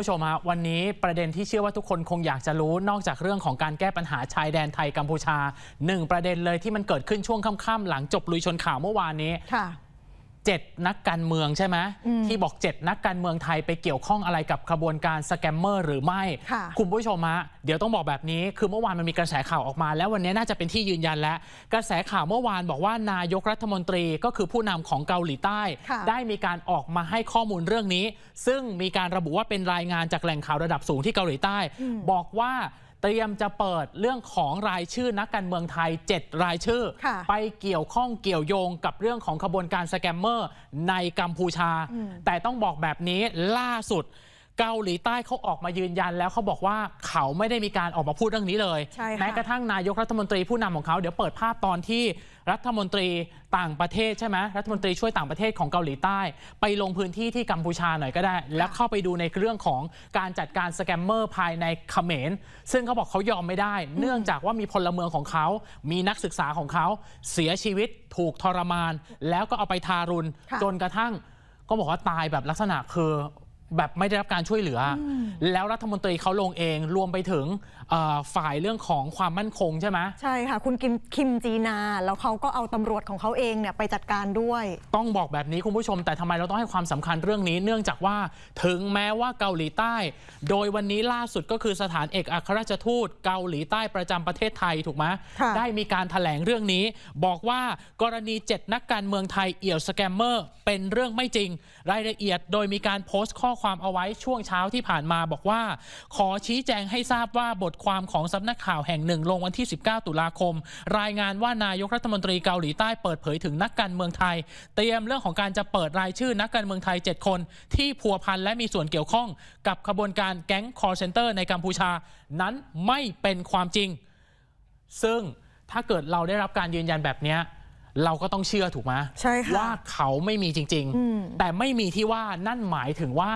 ผู้ชมฮะวันนี้ประเด็นที่เชื่อว่าทุกคนคงอยากจะรู้นอกจากเรื่องของการแก้ปัญหาชายแดนไทยกัมพูชาหนึ่งประเด็นเลยที่มันเกิดขึ้นช่วงค่ำๆหลังจบลุยชนข่าวเมื่อวานนี้ ค่ะเจ็ดนักการเมืองใช่ไหมอืมที่บอกเจ็ดนักการเมืองไทยไปเกี่ยวข้องอะไรกับขบวนการสแกมเมอร์หรือไม่ค่ะณผู้ชมฮะเดี๋ยวต้องบอกแบบนี้ คือเมื่อวานมันมีกระแสข่าวออกมา แล้ววันนี้น่าจะเป็นที่ยืนยันแล้ว กระแสข่าวเมื่อวานบอกว่านายกรัฐมนตรีก็คือผู้นำของเกาหลีใต้ค่ะได้มีการออกมาให้ข้อมูลเรื่องนี้ ซึ่งมีการระบุว่าเป็นรายงานจากแหล่งข่าวระดับสูงที่เกาหลีใต้ บอกว่า เตรียมจะเปิดเรื่องของรายชื่อนักการเมืองไทย 7 รายชื่อค่ะไปเกี่ยวข้องเกี่ยวโยงกับเรื่องของขบวนการสแกมเมอร์ในกัมพูชาอืมแต่ต้องบอกแบบนี้ล่าสุดเกาหลีใต้เขาออกมายืนยันแล้วเขาบอกว่าเขาไม่ได้มีการออกมาพูดเรื่องนี้เลยใช่ค่ะแม้กระทั่งนายกรัฐมนตรีผู้นำของเขาเดี๋ยวเปิดภาพตอนที่ รัฐมนตรีต่างประเทศใช่ไหมรัฐมนตรีช่วยต่างประเทศของเกาหลีใต้ ไปลงพื้นที่ที่กัมพูชาหน่อยก็ได้ แล้วเข้าไปดูในเรื่องของการจัดการสแกมเมอร์ภายในเขมร ซึ่งเขาบอกเขายอมไม่ได้ เนื่องจากว่ามีพลเมืองของเขา มีนักศึกษาของเขาเสียชีวิตถูกทรมาน แล้วก็เอาไปทารุณค่ะจนกระทั่งก็บอกว่าตายแบบลักษณะคือ แบบไม่ได้รับการช่วยเหลืออแล้วรัฐมนตรีเขาลงเองรวมไปถึงเอ่อฝ่ายเรื่องของความมั่นคงใช่ไหมใช่ค่ะ คุณกิมคิมจีนา แล้วเขาก็เอาตำรวจของเขาเองเนี่ยไปจัดการด้วย ต้องบอกแบบนี้คุณผู้ชม แต่ทำไมเราต้องให้ความสำคัญเรื่องนี้ เนื่องจากว่าถึงแม้ว่าเกาหลีใต้ โดยวันนี้ล่าสุดก็คือสถานเอกอัครราชทูตเกาหลีใต้ประจำประเทศไทยถูกไหมค่ะได้มีการถแถลงเรื่องนี้ บอกว่ากรณี 7 นักการเมืองไทยเอี่ยวสแกมเมอร์เป็นเรื่องไม่จริง รายละเอียดโดยมีการโพสต์ข้อความเอาไว้ช่วงเช้าที่ผ่านมาบอกว่า ขอชี้แจงให้ทราบว่าบทความของสำนักข่าวแห่งหนึ่งลงวันที่ 19 ตุลาคม รายงานว่านายกรัฐมนตรีเกาหลีใต้เปิดเผยถึงนักการเมืองไทย เตรียมเรื่องของการจะเปิดรายชื่อนักการเมืองไทย 7 คน ที่พัวพันและมีส่วนเกี่ยวข้อง กับขบวนการแก๊งคอร์เซนเตอร์ในกัมพูชา นั้นไม่เป็นความจริง ซึ่งถ้าเกิดเราได้รับการยืนยันแบบนี้ เราก็ต้องเชื่อถูกไหมใช่ค่ะว่าเขาไม่มีจริง อืม ๆ แต่ไม่มีที่ว่านั่นหมายถึงว่า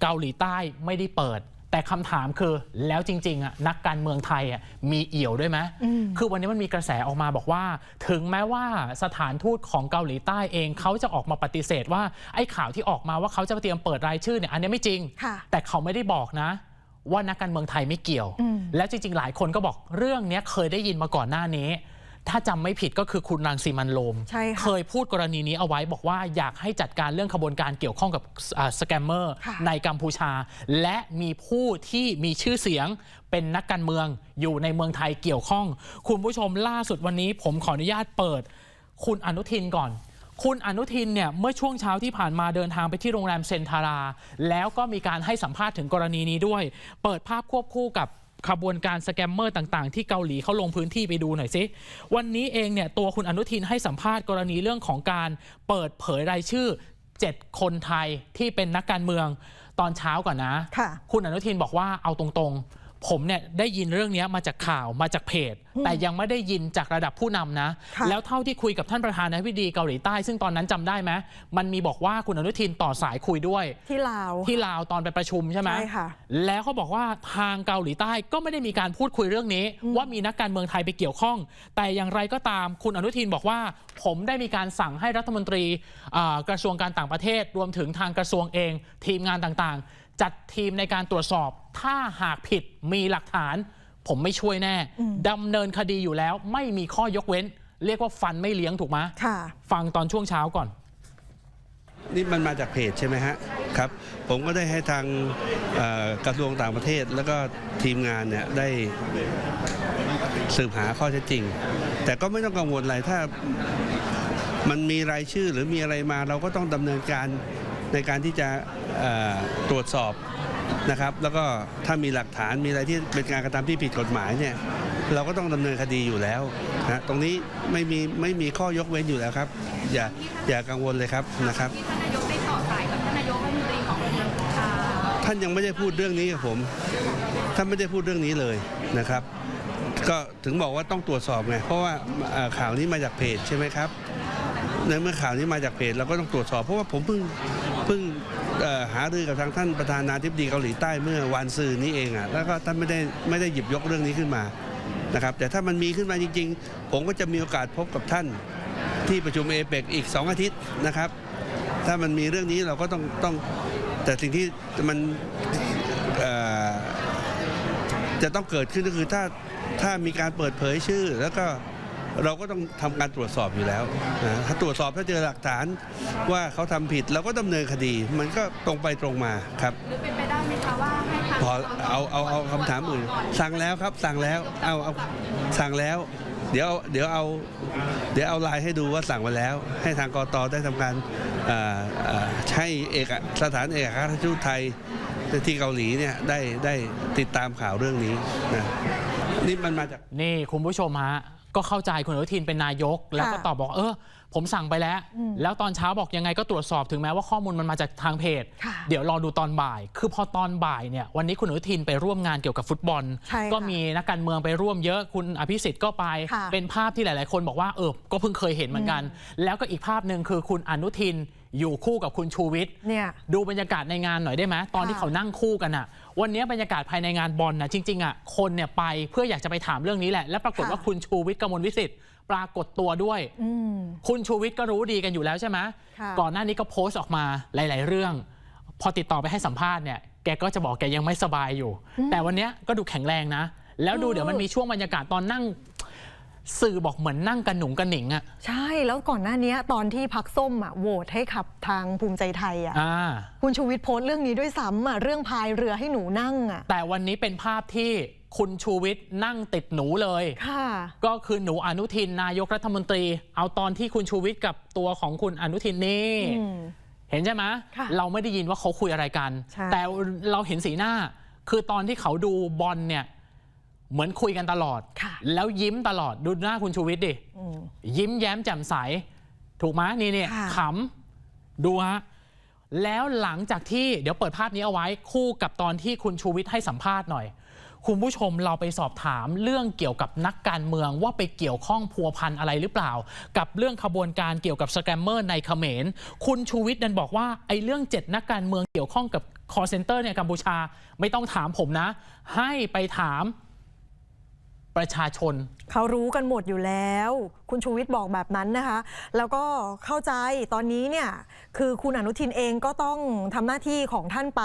เกาหลีใต้ไม่ได้เปิด แต่คำถามคือแล้วจริงๆอะนักการเมืองไทยอะมีเอี่ยวด้วยไหมอืมคือวันนี้มันมีกระแสออกมาบอกว่า ถึงแม้ว่าสถานทูตของเกาหลีใต้เองเขาจะออกมาปฏิเสธว่าไอ้ข่าวที่ออกมาว่าเขาจะเตรียมเปิดรายชื่อเนี่ยอันนี้ไม่จริง ค่ะ แต่เขาไม่ได้บอกนะ ว่านักการเมืองไทยไม่เกี่ยวอืมแล้วจริงๆ หลายคนก็บอกเรื่องเนี้ยเคยได้ยินมาก่อนหน้านี้ ถ้าจำไม่ผิดก็คือคุณรังสีมันโลมใช่ค่ะเคยพูดกรณีนี้เอาไว้บอกว่าอยากให้จัดการเรื่องขบวนการเกี่ยวข้องกับสแกมเมอร์ค่ะ ในกัมพูชา และมีผู้ที่มีชื่อเสียงเป็นนักการเมืองอยู่ในเมืองไทยเกี่ยวข้อง คุณผู้ชมล่าสุดวันนี้ ผมขออนุญาตเปิด คุณอนุทินก่อน คุณอนุทินเนี่ยเมื่อช่วงเช้าที่ผ่านมาเดินทางไปที่โรงแรมเซนทารา แล้วก็มีการให้สัมภาษณ์ถึงกรณีนี้ด้วย เปิดภาพควบคู่กับ ขบวนการสแกมเมอร์ต่างๆ ที่เกาหลีเขาลงพื้นที่ไปดูหน่อยสิวันนี้เองเนี่ยตัวคุณอนุทินให้สัมภาษณ์กรณีเรื่องของการเปิดเผยรายชื่อ 7 คนไทยที่เป็นนักการเมืองตอนเช้าก่อนนะค่ะคุณอนุทินบอกว่าเอาตรงๆ ผมเนี่ยได้ยินเรื่องนี้มาจากข่าวมาจากเพจ แต่ยังไม่ได้ยินจากระดับผู้นำนะค่ะแล้วเท่าที่คุยกับท่านประธานาธิบดีเกาหลีใต้ ซึ่งตอนนั้นจำได้ไหมมันมีบอกว่าคุณอนุทินต่อสายคุยด้วย ที่ลาวที่ลาวตอนไปประชุมใช่ไหมใช่ค่ะแล้วเขาบอกว่าทางเกาหลีใต้ก็ไม่ได้มีการพูดคุยเรื่องนี้ ว่ามีนักการเมืองไทยไปเกี่ยวข้อง แต่อย่างไรก็ตามคุณอนุทินบอกว่า ผมได้มีการสั่งให้รัฐมนตรีอ่ากระทรวงการต่างประเทศ รวมถึงทางกระทรวงเอง ทีมงานต่างๆ จัดทีมในการตรวจสอบ ถ้าหากผิดมีหลักฐาน ผมไม่ช่วยแน่ดำเนินคดีอยู่แล้ว ไม่มีข้อยกเว้น เรียกว่าฟันไม่เลี้ยงถูกไหมค่ะฟังตอนช่วงเช้าก่อนนี่มันมาจากเพจใช่ไหมฮะครับ ผมก็ได้ให้ทางเอ่อกระทรวงต่างประเทศ แล้วก็ทีมงานเนี่ยได้สืบหาข้อเท็จจริง แต่ก็ไม่ต้องกังวลอะไรถ้ามันมีรายชื่อหรือมีอะไรมาเราก็ต้องดำเนินการในการที่จะเอ่อ ตรวจสอบนะครับแล้วก็ถ้ามีหลักฐานมีอะไรที่เป็นการกระทำที่ผิดกฎหมายเนี่ยเราก็ต้องดำเนินคดีอยู่แล้วนะตรงนี้ไม่มีไม่มีข้อยกเว้นอยู่แล้วครับ อย่าอย่ากังวลเลยครับนะครับที่ท่านนายกได้ต่อสายกับท่านนายกรัฐมนตรีของอ่าท่านยังไม่ได้พูดเรื่องนี้กับผมท่านไม่ได้พูดเรื่องนี้เลยนะครับ ก็ถึงบอกว่าต้องตรวจสอบไงเพราะว่าเอ่อข่าวนี้มาจากเพจใช่ไหมครับในเมื่อข่าวนี้มาจากเพจเราก็ต้องตรวจสอบเพราะว่าผมเพิ่งเพิ่งเอ่อ หารือกับทางท่านประธานาธิบดีเกาหลีใต้เมื่อวานซืนนี้เองอะแล้วก็ท่านไม่ได้ไม่ได้หยิบยกเรื่องนี้ขึ้นมานะครับแต่ถ้ามันมีขึ้นมาจริง ๆ ผมก็จะมีโอกาสพบกับท่านที่ประชุมเอเปกอีก 2 อาทิตย์นะครับ ถ้ามันมีเรื่องนี้เราก็ต้องต้องแต่สิ่งที่มันจะต้องเกิดขึ้นก็คือถ้าถ้ามีการเปิดเผยชื่อแล้วก็ เราก็ต้องทำการตรวจสอบอยู่แล้วนะถ้าตรวจสอบถ้าเจอหลักฐานว่าเขาทำผิดเราก็ดำเนินคดี มันก็ตรงไปตรงมาครับหรือเป็นไปได้ไหมคะว่าให้ทางพอเอาเอาเอาคำถามอื่นสั่งแล้วครับสั่งแล้วเอาเอาสั่งแล้ว เดี๋ยวเดี๋ยวเอาเดี๋ยวเอาไลน์ให้ดูว่าสั่งไปแล้ว ให้ทางกตได้ทำการเอ่อเอ่อใช้เอกสถานเอกอัครราชทูตไทยที่เกาหลีเนี่ยได้ได้ติดตามข่าวเรื่องนี้นะนี่มันมาจากนี่คุณผู้ชมฮะ ก็เข้าใจคุณอนุทินเป็นนายก แล้วก็ค่ะตอบบอกเออ ผมสั่งไปแล้วอืมแล้วตอนเช้าบอกยังไงก็ตรวจสอบถึงแม้ว่าข้อมูลมันมาจากทางเพจค่ะเดี๋ยวรอดูตอนบ่าย คือพอตอนบ่ายเนี่ยวันนี้คุณอนุทินไปร่วมงานเกี่ยวกับฟุตบอลใช่ค่ะก็มีนักการเมืองไปร่วมเยอะคุณอภิสิทธิ์ก็ไปค่ะเป็นภาพที่หลาย ๆ คนบอกว่าเออก็เพิ่งเคยเห็นเหมือนกัน แล้วก็อีกภาพหนึ่งคือคุณอนุทิน อยู่คู่กับคุณชูวิทย์เนี่ยดูบรรยากาศในงานหน่อยได้ไหมตอนที่ค่ะเขานั่งคู่กันอะวันนี้บรรยากาศภายในงานบอลนะจริงๆอะคนเนี่ยไปเพื่ออยากจะไปถามเรื่องนี้แหละ และปรากฏค่ะว่าคุณชูวิทย์กมลวิสิทธิ์ปรากฏตัวด้วยอืมคุณชูวิทย์ก็รู้ดีกันอยู่แล้วใช่ไหมค่ะก่อนหน้านี้ก็โพสต์ออกมาหลาย ๆ เรื่อง พอติดต่อไปให้สัมภาษณ์เนี่ยแกก็จะบอกแกยังไม่สบายอยู่ แต่วันเนี้ยก็ดูแข็งแรงนะ แล้วดูเดี๋ยวมันมีช่วงบรรยากาศตอนนั่ง สื่อบอกเหมือนนั่งกันหนุงกันหนิงอะใช่แล้วก่อนหน้านี้ตอนที่พักส้มอะโหวตให้ขับทางภูมิใจไทยอะอ่าคุณชูวิทย์โพสต์เรื่องนี้ด้วยซ้ำอะเรื่องพายเรือให้หนูนั่งอะแต่วันนี้เป็นภาพที่คุณชูวิทย์นั่งติดหนูเลยค่ะก็คือหนูอนุทินนายกรัฐมนตรี เอาตอนที่คุณชูวิทย์กับตัวของคุณอนุทินนี่อืมเห็นใช่ไหมค่ะเราไม่ได้ยินว่าเขาคุยอะไรกันใช่แต่เราเห็นสีหน้า คือตอนที่เขาดูบอลเนี่ย เหมือนคุยกันตลอดค่ะแล้วยิ้มตลอดดูหน้าคุณชูวิทย์ดิอืมยิ้มแย้มแจ่มใส ถูกไหมนี่เนี่ยค่ะขำดูฮะแล้วหลังจากที่เดี๋ยวเปิดภาพนี้เอาไว้คู่กับตอนที่คุณชูวิทย์ให้สัมภาษณ์หน่อย คุณผู้ชมเราไปสอบถามเรื่องเกี่ยวกับนักการเมืองว่าไปเกี่ยวข้องพัวพันอะไรหรือเปล่า กับเรื่องขบวนการเกี่ยวกับสแกมเมอร์ในเขมร คุณชูวิทย์ดันบอกว่าไอ้เรื่องเจ็ดนักการเมืองเกี่ยวข้องกับคอเซนเตอร์ในกัมพูชาไม่ต้องถามผมนะ ให้ไปถาม ประชาชน เขารู้กันหมดอยู่แล้ว คุณชูวิทย์บอกแบบนั้นนะคะ แล้วก็เข้าใจตอนนี้เนี่ยคือคุณอนุทินเองก็ต้องทำหน้าที่ของท่านไป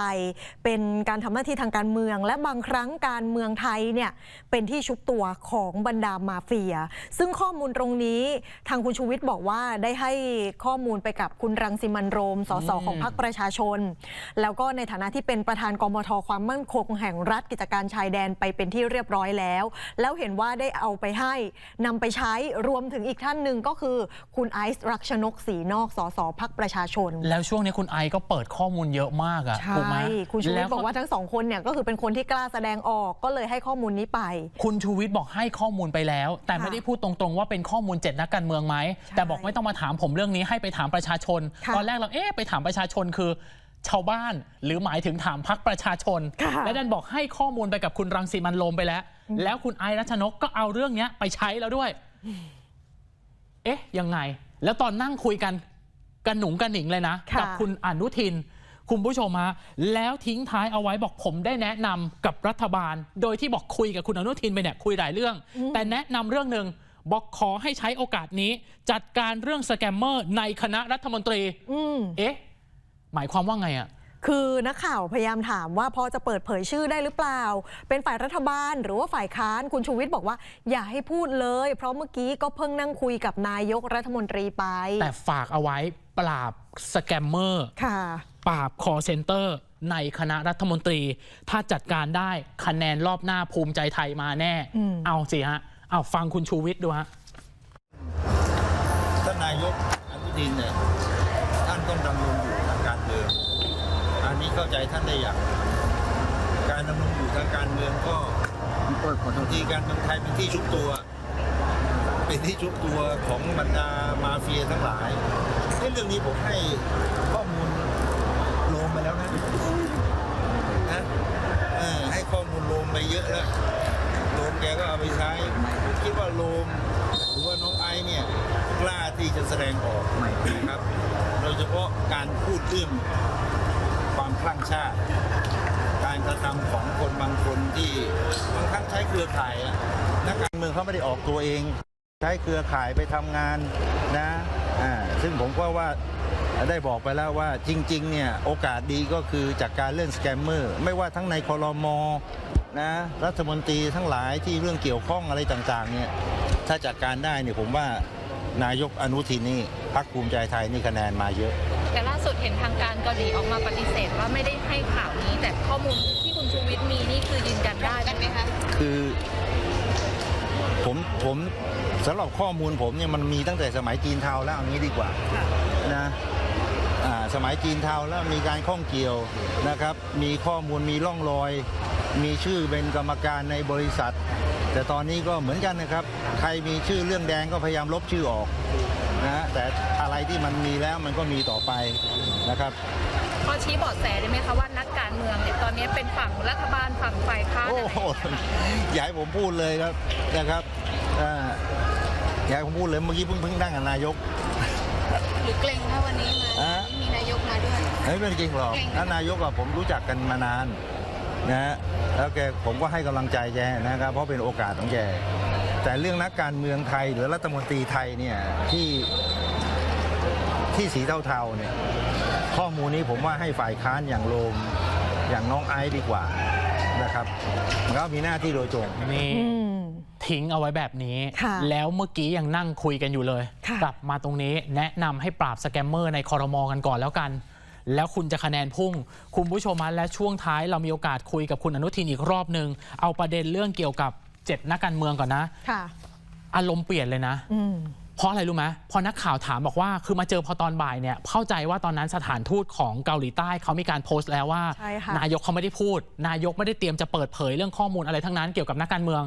เป็นการทำหน้าที่ทางการเมือง และบางครั้งการเมืองไทยเนี่ยเป็นที่ชุบตัวของบรรดามาเฟีย ซึ่งข้อมูลตรงนี้ทางคุณชูวิทย์บอกว่าได้ให้ข้อมูลไปกับคุณรังสิมันโรมสสของพรรคประชาชน แล้วก็ในฐานะที่เป็นประธานกมทความมั่นคงแห่งรัฐกิจการชายแดนไปเป็นที่เรียบร้อยแล้ว แล้วเห็นว่าได้เอาไปให้นำไปใช้รวมถึงอีกท่านหนึ่งก็คือ คุณไอซ์รักชนกศรีนอกสสพักประชาชน แล้วช่วงนี้คุณไอก็เปิดข้อมูลเยอะมากอะใช่ถูกไหมคุณชูวิทแล้ย์บอกว่าทั้งสองคนเนี่ยก็คือเป็นคนที่กล้าแสดงออกก็เลยให้ข้อมูลนี้ไป คุณชูวิทย์บอกให้ข้อมูลไปแล้ว แต่ค่ะไม่ได้พูดตรงๆ ว่าเป็นข้อมูลเจ็ดนักการเมืองไหมใช่แต่บอกไม่ต้องมาถามผมเรื่องนี้ให้ไปถามประชาชนค่ะตอนแรกเราเอ๊ะไปถามประชาชนคือ ชาวบ้าน หรือหมายถึงถามพักประชาชนค่ะและดันบอกให้ข้อมูลไปกับคุณรังสีมันต์โรมไปแล้ว แล้วคุณไอซ์รัชนกก็เอาเรื่องเนี้ยไปใช้แล้วด้วย เอ๊ะ ยังไง แล้วตอนนั่งคุยกันกันหนุงกันหนิงเลยนะค่ะกัคุณอนุทิน คุณผู้ชมฮะแล้วทิ้งท้ายเอาไว้บอกผมได้แนะนำกับรัฐบาล โดยที่บอกคุยกับคุณอนุทินไปเนี่ยคุยหลายเรื่อง แต่แนะนำเรื่องหนึ่งบอกขอให้ใช้โอกาสนี้ จัดการเรื่องสแกมเมอร์ในคณะรัฐมนตรีอืมเอ๊ะ หมายความว่าไงอะคือนักข่าวพยายามถามว่าพอจะเปิดเผยชื่อได้หรือเปล่า เป็นฝ่ายรัฐบาล หรือว่าฝ่ายค้านคุณชูวิทย์บอกว่า อย่าให้พูดเลย เพราะเมื่อกี้ก็เพิ่งนั่งคุยกับนายกรัฐมนตรีไป แต่ฝากเอาไว้ปราบสแกมเมอร์ค่ะปราบคอเซนเตอร์ในคณะรัฐมนตรี ถ้าจัดการได้คะแนนรอบหน้าภูมิใจไทยมาแน่อืมเอาสิฮะเอาฟังคุณชูวิทย์ดูฮะท่านนายกอนุทินเนี่ยท่านต้องดำรงอยู่ทางการเมือง อันนี้ เข้าใจท่านได้อย่าง การดำรงอยู่ทางการเมืองก็บางทีการเมืองไทยเป็นที่ชุบตัว เป็นที่ชุบตัวของบรรดามาเฟียทั้งหลายในเรื่องนี้ผมให้ข้อมูลลมไปแล้วนะนะให้ข้อมูลลมไปเยอะแล้วโลมแกก็เอาไปใช้คิดว่าโลมหรือว่าน้องไอเนี่ยกล้าที่จะแสดงออกนะครับ โดยเฉพาะการพูดเรื่อง คลั่งชาติ การกระทำของคนบางคนที่บางครั้งใช้เครือข่ายอะนักการเมืองเขาไม่ได้ออกตัวเอง ใช้เครือข่ายไปทำงานนะอ่าซึ่งผมก็ว่าได้บอกไปแล้วว่าจริงๆเนี่ยโอกาสดีก็คือจากการเรื่องสแกมเมอร์ไม่ว่าทั้งในคอรมอนะรัฐมนตรีทั้งหลายที่เรื่องเกี่ยวข้องอะไรต่างๆเนี่ยถ้าจัดการได้เนี่ยผมว่านายกอนุทินนี่พักภูมิใจไทยนี่คะแนนมาเยอะ แต่ล่าสุดเห็นทางการเกาหลีออกมาปฏิเสธว่าไม่ได้ให้ข่าวนี้ แต่ข้อมูลที่คุณชูวิทย์มีนี่คือยืนยันได้ไหมคะคือผมผมสำหรับข้อมูลผมเนี่ยมันมีตั้งแต่สมัยจีนเทาแล้วเอางี้ดีกว่านะอ่าสมัยจีนเทาแล้วมีการข้องเกี่ยวนะครับ มีข้อมูลมีร่องรอย มีชื่อเป็นกรรมการในบริษัท แต่ตอนนี้ก็เหมือนกันนะครับ ใครมีชื่อเรื่องแดงก็พยายามลบชื่อออก นะฮะแต่อะไรที่มันมีแล้วมันก็มีต่อไปนะครับพอชี้เบาะแสได้ไหมคะว่านักการเมืองเนี่ยตอนนี้เป็นฝั่งรัฐบาลฝั่งฝ่ายค้านโอ้อะไรโหอย่างเงี้ยค่ะอย่าให้ผมพูดเลยครับนะครับอ่าอย่าให้ผมพูดเลยเมื่อกี้เพิ่งเพิ่งนั่งกับนายกหรือเกรงถ้าวันนี้มาอะไม่มีนายกมาด้วยไม่เป็นจริงหรอกเกรงไหมถ้านายกกับผมรู้จักกันมานานนะฮะแล้วแกผมก็ให้กำลังใจแกนะครับเพราะเป็นโอกาสของแก แต่เรื่องนักการเมืองไทยหรือรัฐมนตรีไทยเนี่ยที่ที่สีเทาๆเนี่ยข้อมูลนี้ผมว่าให้ฝ่ายค้านอย่างโรมอย่างน้องไอซ์ดีกว่านะครับมันก็มีหน้าที่โดยตรงนี่อืมทิ้งเอาไว้แบบนี้ค่ะแล้วเมื่อกี้ยังนั่งคุยกันอยู่เลยค่ะกลับมาตรงนี้แนะนำให้ปราบสแกมเมอร์ในคอรมอกันก่อนแล้วกัน แล้วคุณจะคะแนนพุ่ง คุณผู้ชมฮะและช่วงท้ายเรามีโอกาสคุยกับคุณอนุทินอีกรอบหนึ่งเอาประเด็นเรื่องเกี่ยวกับ เจ็ดนักการเมืองก่อนนะ ค่ะ อารมณ์เปลี่ยนเลยนะ อืม เพราะอะไรรู้ไหมพอนักข่าวถามบอกว่า คือมาเจอพอตอนบ่ายเนี่ย เข้าใจว่าตอนนั้นสถานทูตของเกาหลีใต้เขามีการโพสต์แล้วว่า ใช่ค่ะ นายกเขาไม่ได้พูด นายกไม่ได้เตรียมจะเปิดเผยเรื่องข้อมูลอะไรทั้งนั้นเกี่ยวกับนักการเมือง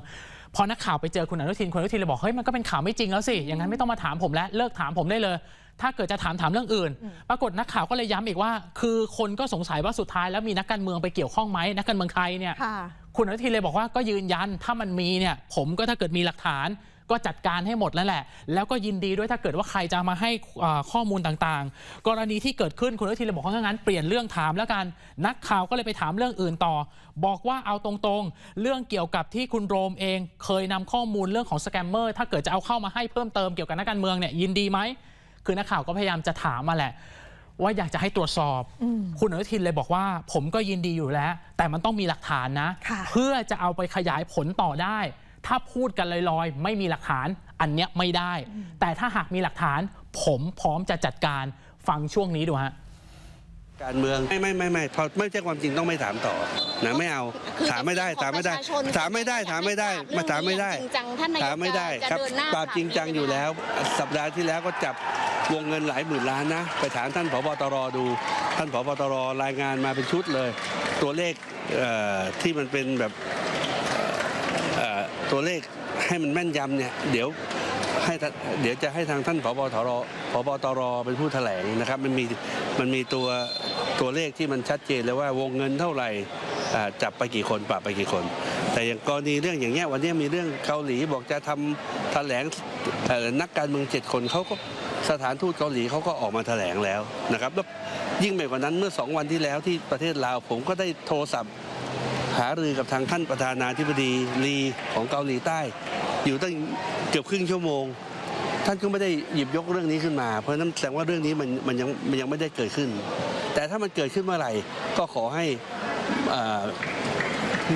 พอนักข่าวไปเจอคุณอนุทินคุณอนุทินเลยบอกเฮ้ยมันก็เป็นข่าวไม่จริงแล้วสิอย่างนั้นไม่ต้องมาถามผมแล้วเลิกถามผมได้เลย ถ้าเกิดจะถามถามเรื่องอื่น ปรากฏนักข่าวก็เลยย้ำอีกว่า คือคนก็สงสัยว่าสุดท้ายแล้วมีนักการเมืองไปเกี่ยวข้องไหมนักการเมืองไทยเนี่ย ค่ะ คุณอนุทินเลยบอกว่าก็ยืนยันถ้ามันมีเนี่ยผมก็ถ้าเกิดมีหลักฐาน ก็จัดการให้หมดแล้วแหละ แล้วก็ยินดีด้วยถ้าเกิดว่าใครจะมาให้ข้อมูลต่างๆ กรณีที่เกิดขึ้นคุณอนุทินเลยบอกว่างั้นเปลี่ยนเรื่องถามแล้วกัน นักข่าวก็เลยไปถามเรื่องอื่นต่อ บอกว่าเอาตรงๆ เรื่องเกี่ยวกับที่คุณโรมเอง เคยนำข้อมูลเรื่องของสแกมเมอร์ถ้าเกิดจะเอาเข้ามาให้เพิ่มเติมเกี่ยวกับนักการเมืองเนี่ยยินดีไหมคือนักข่าวก็พยายามจะถามมาแหละ ว่าอยากจะให้ตรวจสอบ คุณอนุทินเลยบอกว่า ผมก็ยินดีอยู่แล้ว แต่มันต้องมีหลักฐานนะค่ะเพื่อจะเอาไปขยายผลต่อได้ ถ้าพูดกันลอยๆ ไม่มีหลักฐานอันเนี้ยไม่ได้ แต่ถ้าหากมีหลักฐาน ผมพร้อมจะจัดการฟังช่วงนี้ดูฮะการเมืองไม่ไม่ไม่ไม่พอไม่ใช่ความจริงต้องไม่ถามต่อนะไม่เอาคือถามไม่ได้เป็นถามไม่ได้ของประชาชนถามไม่ได้ถามไม่ได้เรื่องมาถามไม่ได้จริงจังท่านนายกถามไม่ได้จะครับเดินหน้าปราบจริงจังอยู่แล้ว สัปดาห์ที่แล้วก็จับ วงเงินหลายหมื่นล้านนะ ไปถามท่านผบตรดู ท่านผบตรรายงานมาเป็นชุดเลย ตัวเลขเที่มันเป็นแบบตัวเลขให้มันแม่นยำเนี่ยเดี๋ยวให้เดี๋ยวจะให้ทางท่านผบตรผบตรเป็นผู้แถลงนะครับมันมีมันมีตัวตัวเลขที่มันชัดเจนเลยว่าวงเงินเท่าไหร่จับไปกี่คนปรับไปกี่คน แต่อย่างกรณีเรื่องอย่างเงี้ยวันนี้มีเรื่องเกาหลีบอกจะทำแถลงนักการเมืองเจ็ดคนเขาก็ สถานทูตเกาหลีเขาก็ออกมาแถลงแล้วนะครับแล้วยิ่งไปกว่านั้นเมื่อสองวันที่แล้วที่ประเทศลาว ผมก็ได้โทรศัพท์ หารือกับทางท่านประธานาธิบดีลีของเกาหลีใต้ อยู่ตั้งเกือบครึ่งชั่วโมง ท่านก็ไม่ได้หยิบยกเรื่องนี้ขึ้นมา เพราะนั้นแสดงว่าเรื่องนี้มันมันยังมันยังไม่ได้เกิดขึ้น แต่ถ้ามันเกิดขึ้นเมื่อไหร่ก็ขอให้อ่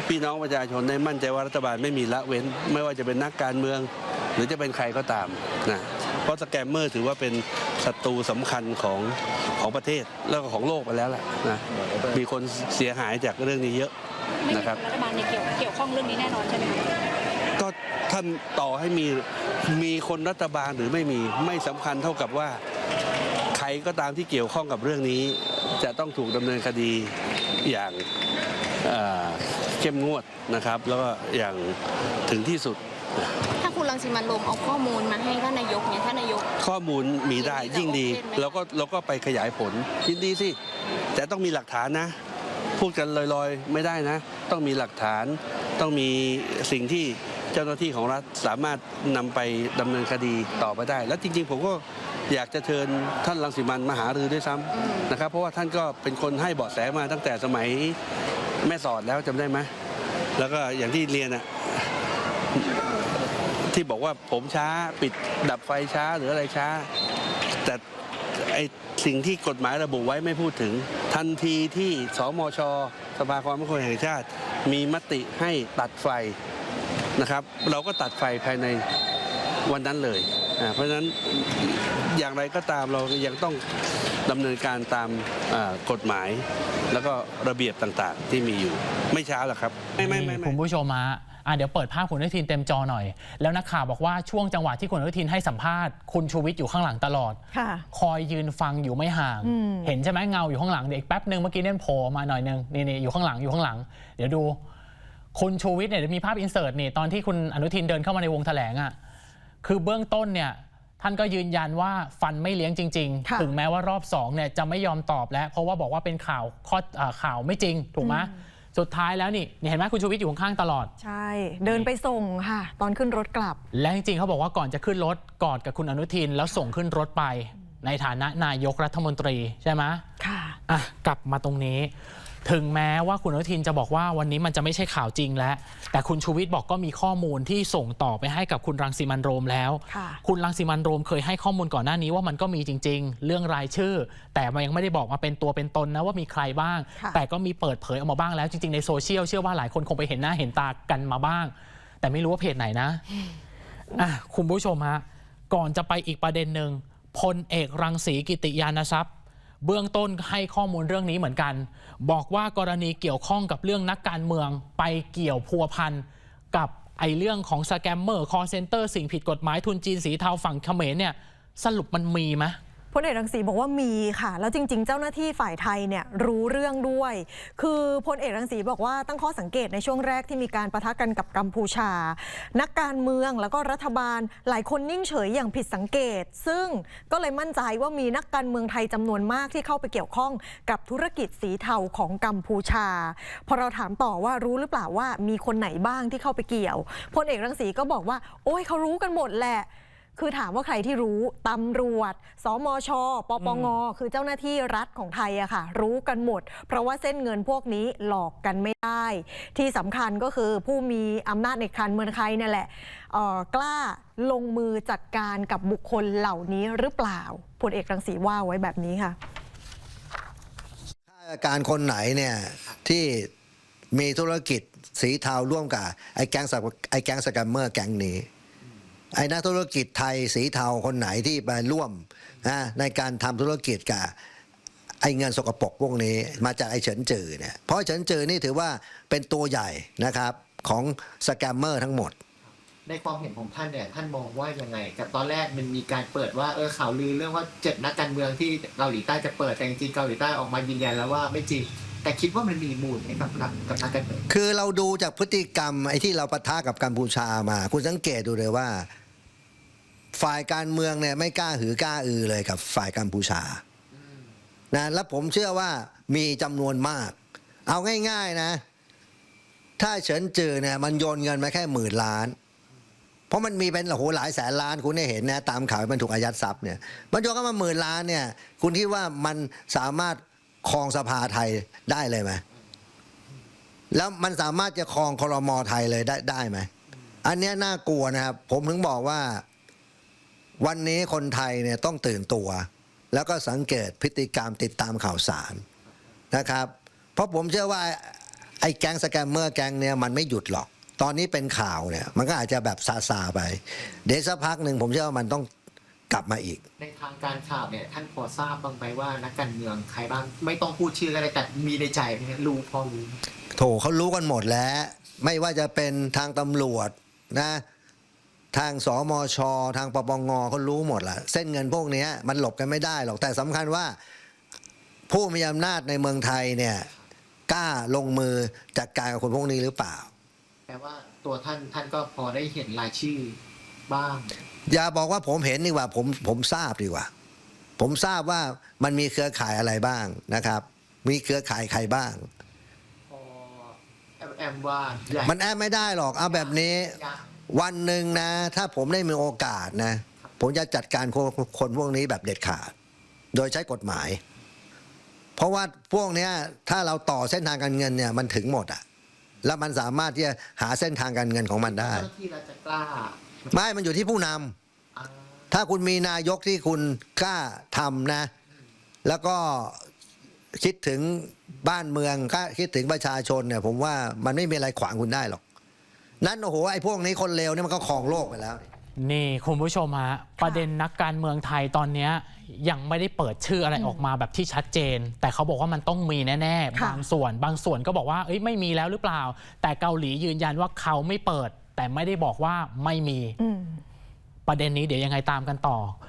พี่น้องประชาชนได้มั่นใจว่ารัฐบาลไม่มีละเว้น ไม่ว่าจะเป็นนักการเมือง หรือจะเป็นใครก็ตามนะ เพราะสแกมเมอร์ถือว่าเป็นศัตรูสำคัญของของประเทศแล้วก็ของโลกไปแล้วแหละนะมีคนเสียหายจากเรื่องนี้เยอะไม่มีนะครับรัฐบาลในเกี่ยวเกี่ยวข้องเรื่องนี้แน่นอนใช่ไหมคะก็ท่านต่อให้มีมีคนรัฐบาลหรือไม่มีไม่สำคัญเท่ากับว่าใครก็ตามที่เกี่ยวข้องกับเรื่องนี้ จะต้องถูกดำเนินคดีอย่างเอ่อเข้มงวดนะครับ แล้วก็อย่างถึงที่สุดถ้า คุณรังสิมันต์โรมเอาข้อมูลมาให้ท่านนายกเนี่ยท่านนายก ข้อมูลมีได้ยิ่งดีโอเคไหมเราก็เราก็ไปขยายผลยินดีสิ แต่ต้องมีหลักฐานนะ พูดกันลอยๆ ไม่ได้นะ ต้องมีหลักฐานต้องมีสิ่งที่เจ้าหน้าที่ของรัฐสามารถนำไปดำเนินคดีต่อไปได้ แล้วจริง ๆ ผมก็อยากจะเชิญท่านรังสิมันต์มาหารือด้วยซ้ำนะครับ เพราะว่าท่านก็เป็นคนให้เบาะแสมาตั้งแต่สมัยแม่สอดแล้วจำได้ไหมแล้วก็อย่างที่เรียนอะ ที่บอกว่าผมช้าปิดดับไฟช้าหรืออะไรช้า แต่ไอ้สิ่งที่กฎหมายระบุไว้ไม่พูดถึง ทันทีที่สมช สภาความมั่นคงแห่งชาติ มีมติให้ตัดไฟนะครับ เราก็ตัดไฟภายในวันนั้นเลยอ่าเพราะฉะนั้นอย่างไรก็ตามเรายังต้องดำเนินการตามอ่ากฎหมาย แล้วก็ระเบียบต่างๆ ที่มีอยู่ไม่ช้าหรอกครับ ไม่ไม่ไม่ไม่คุณผู้ชมฮะ อะเดี๋ยวเปิดภาพคุณอนุทินเต็มจอหน่อย แล้วนักข่าวบอกว่าช่วงจังหวะที่คุณอนุทินให้สัมภาษณ์คุณชูวิทย์อยู่ข้างหลังตลอด ค่ะ คอยยืนฟังอยู่ไม่ห่าง อืม เห็นใช่ไหมเงาอยู่ข้างหลังเดี๋ยวอีกแป๊บหนึ่งเมื่อกี้เนี่ยโผล่มาหน่อยหนึงนี่นี่อยู่ข้างหลังอยู่ข้างหลัง เดี๋ยวดู คุณชูวิทย์เนี่ยเดี๋ยวมีภาพอินเสิร์ตนี่ตอนที่คุณอนุทินเดินเข้ามาในวงแถลงอะคือเบื้องต้นเนี่ยท่านก็ยืนยันว่าฟันไม่เลี้ยงจริง ค่ะ ๆ ถึงแม้ว่ารอบสองเนี่ยจะไม่ยอมตอบแล้ว เพราะว่าบอกว่าเป็นข่าวข้ออ่าข่าวไม่จริงถูกไหม สุดท้ายแล้วนี่นี่เห็นไหมคุณชูวิทย์อยู่ข้างๆตลอด ใช่ เดินไปส่งค่ะ ตอนขึ้นรถกลับ และจริงๆเขาบอกว่าก่อนจะขึ้นรถกอดกับคุณอนุทิน แล้วส่งขึ้นรถไป ในฐานะนายกรัฐมนตรีใช่ไหมค่ะอะกลับมาตรงนี้ ถึงแม้ว่าคุณอนุทินจะบอกว่าวันนี้มันจะไม่ใช่ข่าวจริงแล้ว แต่คุณชูวิทย์บอกก็มีข้อมูลที่ส่งต่อไปให้กับคุณรังสิมันต์โรมแล้วค่ะคุณรังสิมันต์โรมเคยให้ข้อมูลก่อนหน้านี้ว่ามันก็มีจริง ๆ เรื่องรายชื่อ แต่มันยังไม่ได้บอกมาเป็นตัวเป็นตนนะว่ามีใครบ้างค่ะแต่ก็มีเปิดเผยออกมาบ้างแล้วจริงๆในโซเชียลเชื่อว่าหลายคนคงไปเห็นหน้าเห็นตากันมาบ้าง แต่ไม่รู้ว่าเพจไหนนะอะคุณผู้ชมฮะก่อนจะไปอีกประเด็นหนึ่งพลเอกรังสีกิติยานทรัพย์ เบื้องต้นให้ข้อมูลเรื่องนี้เหมือนกัน บอกว่ากรณีเกี่ยวข้องกับเรื่องนักการเมืองไปเกี่ยวพัวพันกับไอเรื่องของสแกมเมอร์คอเซนเตอร์สิ่งผิดกฎหมายทุนจีนสีเทาฝั่งเขมรเนี่ยสรุปมันมีไหม พลเอกรังสีบอกว่ามีค่ะ แล้วจริง ๆ เจ้าหน้าที่ฝ่ายไทยเนี่ยรู้เรื่องด้วย คือพลเอกรังสีบอกว่าตั้งข้อสังเกตในช่วงแรกที่มีการประทะกันกับกัมพูชา นักการเมืองแล้วก็รัฐบาลหลายคนนิ่งเฉยอย่างผิดสังเกต ซึ่งก็เลยมั่นใจว่ามีนักการเมืองไทยจำนวนมากที่เข้าไปเกี่ยวข้องกับธุรกิจสีเทาของกัมพูชา พอเราถามต่อว่ารู้หรือเปล่าว่ามีคนไหนบ้างที่เข้าไปเกี่ยวพลเอกรังสีก็บอกว่า โอ้ยเขารู้กันหมดแหละ คือถามว่าใครที่รู้ตำรวจ สมช ปปง คือเจ้าหน้าที่รัฐของไทยอะค่ะ รู้กันหมด เพราะว่าเส้นเงินพวกนี้หลอกกันไม่ได้ ที่สำคัญก็คือผู้มีอำนาจในการเมืองไทยเนี่ยแหละเอ่อกล้าลงมือจัดการกับบุคคลเหล่านี้หรือเปล่าพลเอกรังสีว่าไว้แบบนี้ค่ะข้าราชการคนไหนเนี่ยที่มีธุรกิจสีเทาร่วมกับไอ้แก๊งสกไอ้แก๊งสแกมเมอร์แก๊งนี้ ไอ้นักธุรกิจไทยสีเทาคนไหนที่ไปร่วมนะในการทำธุรกิจกับไอ้เงินสกปรกพวกนี้มาจากไอ้เฉินจือเนี่ยเพราะเฉินจือนี่ถือว่าเป็นตัวใหญ่นะครับของสแกมเมอร์ทั้งหมด ในความเห็นของท่านเนี่ยท่านมองว่ายังไงกับตอนแรกมันมีการเปิดว่าเออข่าวลือเรื่องว่าเจ็ดนักการเมืองที่เกาหลีใต้จะเปิดแต่จริงๆเกาหลีใต้ออกมายืนยันแล้วว่าไม่จริงแต่คิดว่ามันมีมูลไหมกับกับกับนักการเมืองคือเราดูจากพฤติกรรมไอ้ที่เราปะทะกับกัมพูชามา คุณสังเกตดูเลยว่า ฝ่ายการเมืองเนี่ยไม่กล้าหือกล้าอือเลยกับฝ่ายกัมพูชานะแล้วผมเชื่อว่ามีจำนวนมาก เอาง่าย ๆนะ ถ้าเฉินจือเนี่ยมันโยนเงินมาแค่หมื่นล้าน เพราะมันมีเป็นโอ้โหหลายแสนล้านคุณได้เห็นนะตามข่าวมันถูกอายัดทรัพย์เนี่ยมันโยนเข้ามาหมื่นล้านเนี่ยคุณคิดว่ามันสามารถครองสภาไทยได้เลยไหมแล้วมันสามารถจะครองครมไทยเลยได้ได้ไหมอันเนี้ยน่ากลัวนะครับ ผมถึงบอกว่า วันนี้คนไทยเนี่ยต้องตื่นตัว แล้วก็สังเกตพฤติกรรมติดตามข่าวสารนะครับ เพราะผมเชื่อว่าไอ้แก๊งสแกมเมอร์แก๊งเนี่ยมันไม่หยุดหรอก ตอนนี้เป็นข่าวเนี่ย มันก็อาจจะแบบซาซาๆไป เดี๋ยวสักพักหนึ่งผมเชื่อว่ามันต้องกลับมาอีก ในทางการข่าวเนี่ยท่านพอทราบบ้างไหมว่านักการเมืองใครบ้างไม่ต้องพูดชื่อก็ได้แต่มีในใจไหมรู้พอรู้โถเขารู้กันหมดแล้ว ไม่ว่าจะเป็นทางตำรวจนะ ทางสมช ทางปปงเขารู้หมดละเส้นเงินพวกเนี้ยมันหลบกันไม่ได้หรอกแต่สำคัญว่า ผู้มีอำนาจในเมืองไทยเนี่ยกล้าลงมือจัดการกับคนพวกนี้หรือเปล่า แปลว่าตัวท่านท่านก็พอได้เห็นรายชื่อบ้าง อย่าบอกว่าผมเห็นดีกว่าผมผมทราบดีกว่า ผมทราบว่ามันมีเครือข่ายอะไรบ้างนะครับ มีเครือข่ายใครบ้างพอแอมแอมว่าใหญ่มันแอบไม่ได้หรอกเอาแบบนี้ยาก วันหนึ่งนะ ถ้าผมได้มีโอกาสนะ ผมจะจัดการคนคนพวกนี้แบบเด็ดขาด โดยใช้กฎหมาย เพราะว่าพวกเนี้ยถ้าเราต่อเส้นทางการเงินเนี่ยมันถึงหมดอะแล้วมันสามารถที่จะหาเส้นทางการเงินของมันได้เจ้าหน้าที่เราจะกล้าไม่มันอยู่ที่ผู้นำอ่าถ้าคุณมีนายกที่คุณกล้าทำนะ แล้วก็คิดถึงบ้านเมืองก็คิดถึงประชาชนเนี่ย ผมว่ามันไม่มีอะไรขวางคุณได้หรอก นั้นโอ้โหไอ้พวกนี้คนเลวเนี่ยมันก็ครองโลกไปแล้ว นี่คุณผู้ชมฮะประเด็นนักการเมืองไทยตอนเนี้ยยังไม่ได้เปิดชื่ออะไรออกมาแบบที่ชัดเจน แต่เขาบอกว่ามันต้องมีแน่ๆ ค่ะ บางส่วน บางส่วนก็บอกว่าเอ้ยไม่มีแล้วหรือเปล่า แต่เกาหลียืนยันว่าเขาไม่เปิด แต่ไม่ได้บอกว่าไม่มี อืม ประเด็นนี้เดี๋ยวยังไงตามกันต่อ